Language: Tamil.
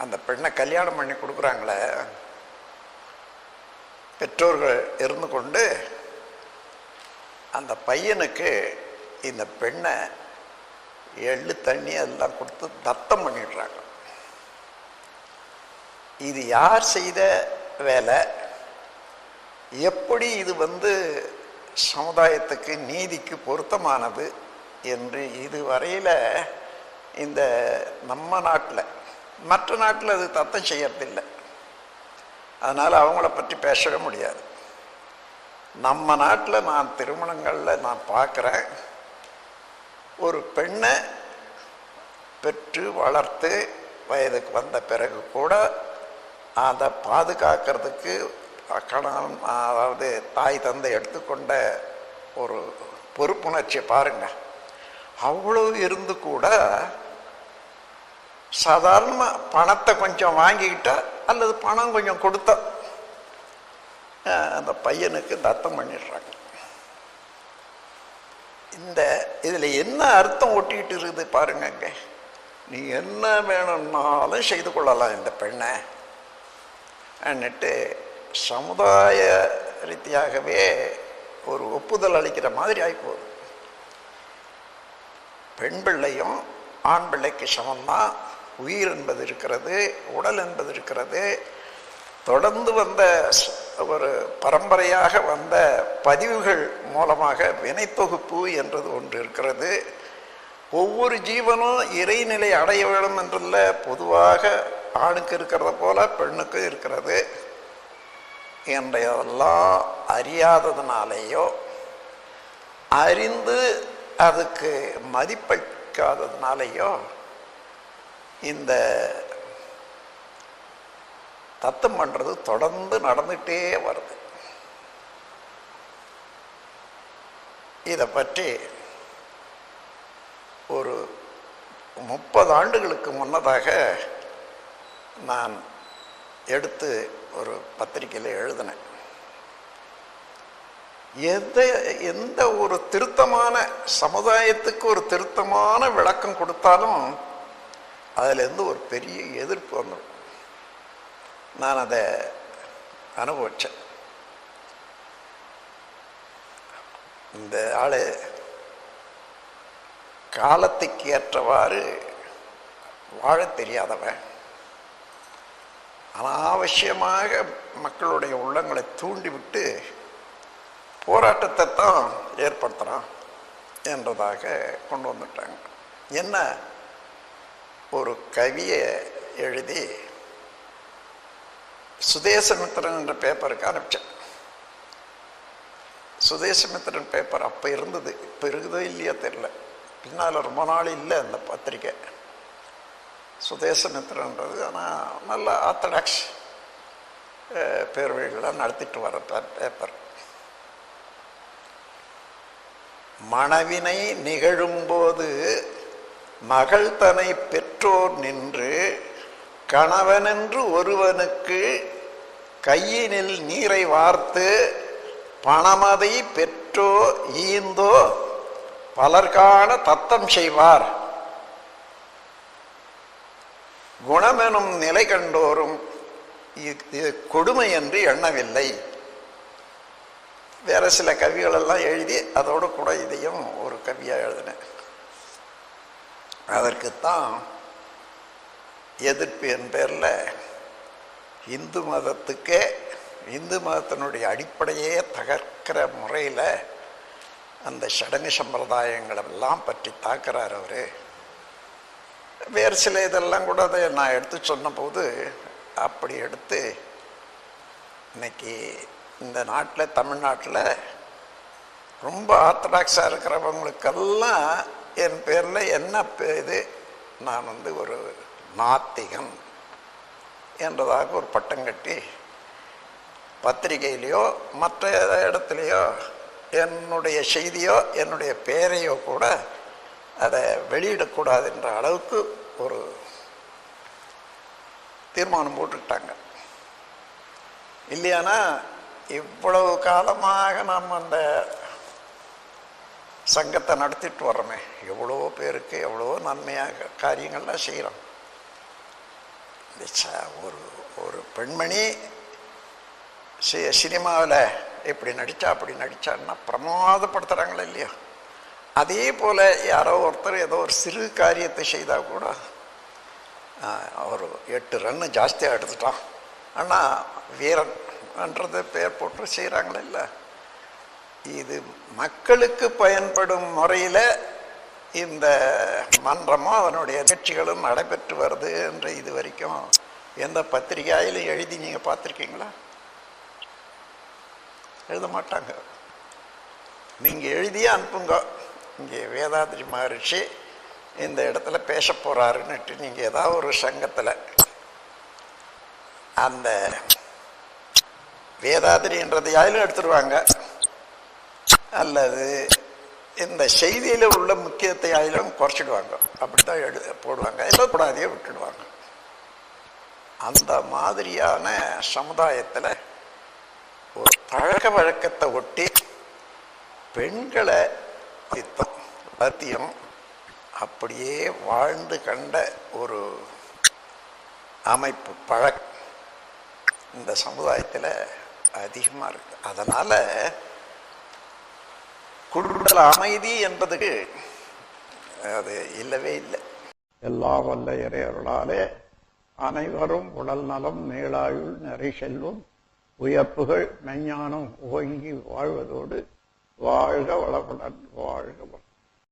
அந்த பெண்ணை கல்யாணம் பண்ணி கொடுக்குறாங்களே. பெற்றோர்கள் இருந்து கொண்டு அந்த பையனுக்கு இந்த பெண்ணை எள்ளு தண்ணி எல்லாம் கொடுத்து தத்தம் பண்ணிடுறாங்க. இது யார் செய்த வேலை? எப்படி இது வந்து சமுதாயத்துக்கு நீதிக்கு பொருத்தமானது என்று இதுவரையில் இந்த நம்ம நாட்டில் மற்ற நாட்டில் அது தத்தம் செய்யறதில்லை. அதனால் அவங்கள பற்றி பேசவே முடியாது. நம்ம நாட்டில் நான் திருமணங்களில் நான் பார்க்குறேன். ஒரு பெண்ணை பெற்று வளர்த்து வயதுக்கு வந்த பிறகு கூட அதை பாதுகாக்கிறதுக்கு கணவன் அதாவது தாய் தந்தை எடுத்துக்கொண்ட ஒரு பொறுப்புணர்ச்சியை பாருங்கள் அவ்வளவு இருந்து கூட சாதாரண பணத்தை கொஞ்சம் வாங்கிக்கிட்டா அல்லது பணம் கொஞ்சம் கொடுத்தா அந்த பையனுக்கு தத்தம் பண்ணிடுறாங்க. இந்த இதில் என்ன அர்த்தம் ஒட்டிக்கிட்டு இருக்குது பாருங்கங்க நீ என்ன வேணும்னாலும் செய்து கொள்ளலாம் இந்த பெண்ணை. அன்னுட்டு சமுதாய ரீதியாகவே ஒரு ஒப்புதல் அளிக்கிற மாதிரி ஆகிப்போகுது பெண் பிள்ளையும் ஆண் பிள்ளைக்கு சமம்தான். உயிர் என்பது இருக்கிறது உடல் என்பது இருக்கிறது. தொடர்ந்து வந்த ஒரு பரம்பரையாக வந்த பதிவுகள் மூலமாக வினைத்தொகுப்பு என்றது ஒன்று இருக்கிறது. ஒவ்வொரு ஜீவனும் இறைநிலை அடைய வேண்டும் என்றல்ல பொதுவாக ஆணுக்கு இருக்கிறத போல பெண்ணுக்கும் இருக்கிறது. என்றதெல்லாம் அறியாததுனாலேயோ அறிந்து அதுக்கு மதிப்பளிக்காததுனாலேயோ இந்த தத்தம் பண்ணுறது தொடர்ந்து நடந்துகிட்டே வருது. இதை பற்றி ஒரு முப்பது ஆண்டுகளுக்கு முன்னதாக நான் எடுத்து ஒரு பத்திரிக்கையில் எழுதினேன். எந்த எந்த ஒரு திருத்தமான சமுதாயத்துக்கு ஒரு திருத்தமான விளக்கம் கொடுத்தாலும் அதிலேருந்து ஒரு பெரிய எதிர்ப்பு வந்துடும் நான் அதை அனுபவித்தேன் இந்த ஆள் காலத்துக்கு ஏற்றவாறு வாழத் தெரியாதவன். அனாவசியமாக மக்களுடைய உள்ளங்களை தூண்டிவிட்டு போராட்டத்தை தான் ஏற்படுத்துகிறான் என்றதாக கொண்டு வந்துட்டாங்க. என்ன? ஒரு கவியை எழுதி சுதேசமித்திரன் என்ற பேப்பருக்கு அனுப்பிச்சேன். சுதேசமித்திரன் பேப்பர் அப்போ இருந்தது இப்போ இருக்குதோ இல்லையோ தெரில பின்னால் ரொம்ப நாள் இல்லை அந்த பத்திரிக்கை. சுதேசமித்திரன்றது ஆனால் நல்ல ஆர்த்தடாக்ஸ் பேர்வழிகளாக நடத்திட்டு வர பேப்பர் மணவினை நிகழும்போது மகள் தனை பெற்றோர் நின்று கணவனென்று ஒருவனுக்கு கையினில் நீரை வார்த்து பணமதை பெற்றோ ஈந்தோ பலர்கான தத்தம் செய்வார். குணமெனும் நிலை கண்டோரும் இது கொடுமை என்று எண்ணவில்லை. வேற சில கவிகளெல்லாம் எழுதி அதோடு கூட இதையும் ஒரு கவியாக எழுதினேன். அதற்குத்தான் எதிர்ப்பு என் பேரில் இந்து மதத்துக்கே இந்து மதத்தினுடைய அடிப்படையே தகர்க்கிற முறையில் அந்த சடங்கு சம்பிரதாயங்களெல்லாம் பற்றி தாக்குறார் அவர். வேறு சில இதெல்லாம் கூட அதை நான் எடுத்து சொன்னபோது அப்படி எடுத்து இன்னைக்கு இந்த நாட்டில் தமிழ்நாட்டில் ரொம்ப ஆர்த்தடாக்ஸாக இருக்கிறவங்களுக்கெல்லாம் என் பேரில் என்ன பேது நான் வந்து ஒரு நாத்திகன் என்றதாக ஒரு பட்டம் கட்டி பத்திரிகையிலையோ மற்ற இடத்துலையோ என்னுடைய செய்தியோ என்னுடைய பெயரையோ கூட அதை வெளியிடக்கூடாது என்ற அளவுக்கு ஒரு தீர்மானம் போட்டுக்கிட்டாங்க. இல்லையானா இவ்வளவு காலமாக நாம் அந்த சங்கத்தை நடத்திட்டு வர்றோமே. எவ்வளோ பேருக்கு எவ்வளோ நன்மையாக காரியங்கள்லாம் செய்கிறோம் ஒரு ஒரு பெண்மணி சி சினிமாவில் இப்படி நடித்தா அப்படி நடித்தான்னா பிரமாதப்படுத்துகிறாங்களே இல்லையா? அதே போல் யாரோ ஒருத்தர் ஏதோ ஒரு சிறு காரியத்தை செய்தால் கூட ஒரு எட்டு ரன்னு ஜாஸ்தியாக எடுத்துட்டான். ஆனால் வீரன்ன்றது பேர் போட்டு செய்கிறாங்களே இல்லை? இது மக்களுக்கு பயன்படும் முறையில் இந்த மன்றமும் அதனுடைய நிகழ்ச்சிகளும் நடைபெற்று வருது என்று இது வரைக்கும் எந்த பத்திரிகையிலும் எழுதி நீங்கள் பார்த்துருக்கீங்களா? எழுத மாட்டாங்க. நீங்கள் எழுதியே அனுப்புங்க. இங்கே வேதாத்ரி மகரிஷி இந்த இடத்துல பேச போகிறாருன்னுட்டு நீங்கள் ஏதாவது ஒரு சங்கத்தில் அந்த வேதாதிரின்றதையாயிலும் எடுத்துருவாங்க. அல்லது இந்த செய்தியில் உள்ள முக்கியத்தை ஆயிலும் குறைச்சிடுவாங்க. அப்படி தான் எடு போடுவாங்க. எல்லாம் கூடாதையே விட்டுடுவாங்க. அந்த மாதிரியான சமுதாயத்தில் ஒரு பழக்க வழக்கத்தை ஒட்டி பெண்களை தித்தம் பத்தியம் அப்படியே வாழ்ந்து கண்ட ஒரு அமைப்பு பழக்கம் இந்த சமுதாயத்தில் அதிகமாக இருக்குது அதனால் குடும்பல அமைதி என்பதுக்கு அது இல்லவே இல்லை. எல்லா வல்ல இறையருளாலே அனைவரும் உடல் நலம் மேலாயுள் நிறை செல்வம் உயர்ப்புகள் மெஞ்ஞானம் ஓங்கி வாழ்வதோடு வாழ்க வளமுடன் வாழ்க வளம்